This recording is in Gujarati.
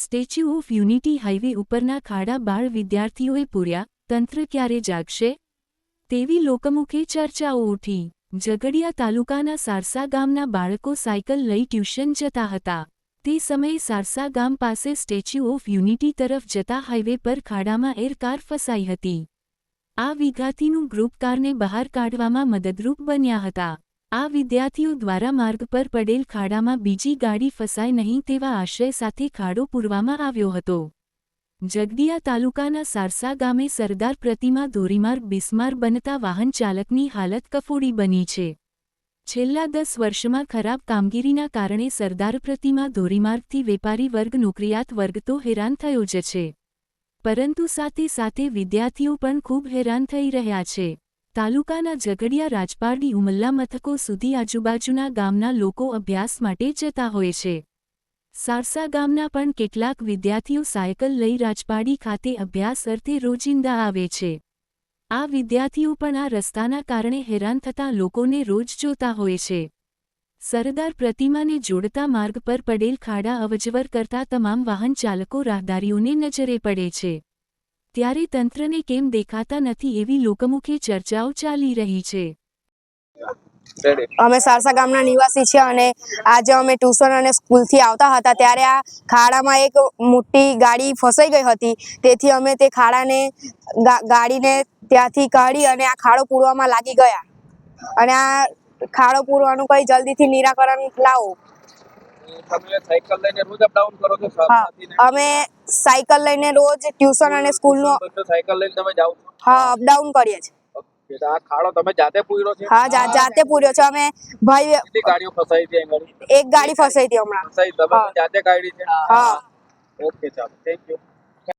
સ્ટેચ્યુ ઓફ યુનિટી હાઈવે ઉપરના ખાડા બાળ વિદ્યાર્થીઓએ પૂર્યા, તંત્ર ક્યારે જાગશે? તેવી લોકમુખે ચર્ચાઓ ઉઠી. ઝઘડિયા તાલુકાના સારસા ગામના બાળકો સાયકલ લઈ ટ્યુશન જતા હતા. તે સમયે સારસા ગામ પાસે સ્ટેચ્યુ ઓફ યુનિટી તરફ જતા હાઈવે પર ખાડામાં એરકાર ફસાઈ હતી. આ વિઘાતીનું ગ્રુપ કારને બહાર કાઢવામાં મદદરૂપ બન્યા હતા. આ વિદ્યાર્થીઓ દ્વારા માર્ગ પર પડેલ ખાડામાં બીજી ગાડી ફસાય નહીં તેવા આશય સાથે ખાડો પૂરવામાં આવ્યો હતો. જગદિયા તાલુકાના સારસા ગામે સરદાર પ્રતિમા ધોરીમાર્ગ બિસ્માર બનતા વાહન ચાલકની હાલત કફોડી બની છે. છેલ્લા દસ વર્ષમાં ખરાબ કામગીરીના કારણે સરદાર પ્રતિમા ધોરીમાર્ગથી વેપારી વર્ગ, નોકરિયાત વર્ગ તો હેરાન થયો જ છે. પરંતુ સાથે સાથે વિદ્યાર્થીઓ પણ ખૂબ હેરાન થઈ રહ્યા છે. તાલુકાના ઝઘડિયા રાજપારડી ઉમલ્લા મથકો સુધી આજુબાજુના ગામના લોકો અભ્યાસ માટે જતા હોય છે. સારસા ગામના પણ કેટલાક વિદ્યાર્થીઓ સાયકલ લઈ રાજપાડી ખાતે અભ્યાસ અર્થે રોજિંદા આવે છે. આ વિદ્યાર્થીઓ પણ આ રસ્તાના કારણે હેરાન થતા લોકોને રોજ જોતા હોય છે. સરદાર પ્રતિમાને જોડતા માર્ગ પર પડેલ ખાડા અવજવર કરતા તમામ વાહન ચાલકો રાહદારીઓને નજરે પડે છે. ત્યારે તંત્રને કેમ દેખાતા નથી એવી લોકમુખે ચર્ચાઓ ચાલી રહી છે. અમે સારસા ગામના નિવાસી છીએ અને આજે અમે ટ્યુશન અને સ્કૂલથી આવતા હતા ત્યારે આ ખાડામાં એક મોટી ગાડી ફસાઈ ગઈ હતી. તેથી અમે તે ખાડાને ગાડીને ત્યાંથી કાઢી અને આ ખાડો પૂરવામાં લાગી ગયા. અને આ ખાડો પૂરવાનું કઈ જલ્દીથી નિરાકરણ લાવો. અમે સાયકલ લઈને રોજ ટ્યુશન અને સ્કૂલનો બધું સાયકલ લઈને તમે જાઓ છો? હા અપડાઉન કરીએ છીએ. જાતે પૂર્યો છે? હા જાતે પૂર્યો છે. અમે ભાઈ કેટલી ફસાઈ હતી અહીં આગળ? એક ગાડી ફસાઈ હતી હમણાં. હા. ઓકે ચાલો થેન્ક યુ